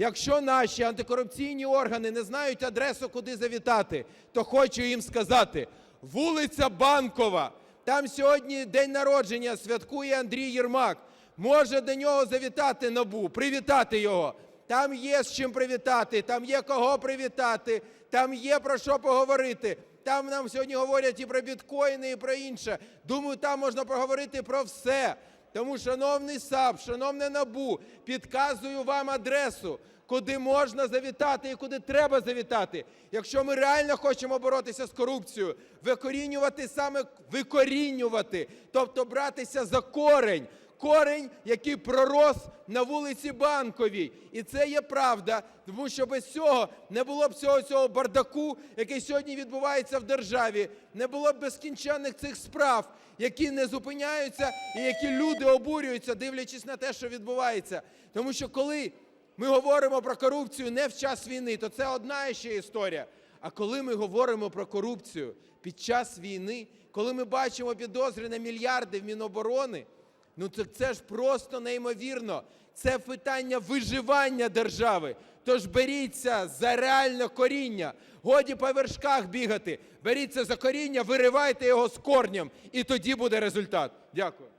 Якщо наші антикорупційні органи не знають адресу, куди завітати, то хочу їм сказати: вулиця Банкова. Там сьогодні день народження святкує Андрій Єрмак. Може до нього завітати НАБУ, привітати його. Там є з чим привітати, там є кого привітати, там є про що поговорити. Там нам сьогодні говорять і про біткоїни, і про інше. Думаю, там можна поговорити про все. Тому, шановний САП, шановне НАБУ, підказую вам адресу, куди можна завітати і куди треба завітати. Якщо ми реально хочемо боротися з корупцією, викорінювати саме викорінювати, тобто братися за корень. Корень, який пророс на вулиці Банковій. І це є правда, тому що без цього не було б цього цього бардаку, який сьогодні відбувається в державі, не було б безкінченних цих справ, які не зупиняються і які люди обурюються, дивлячись на те, що відбувається. Тому що коли ми говоримо про корупцію не в час війни, то це одна ще історія. А коли ми говоримо про корупцію під час війни, коли ми бачимо підозри на мільярди в Міноборони, ну це, це ж просто неймовірно. Це питання виживання держави. Тож беріться за реальне коріння. Годі по вершках бігати. Беріться за коріння, виривайте його з корнем, і тоді буде результат. Дякую.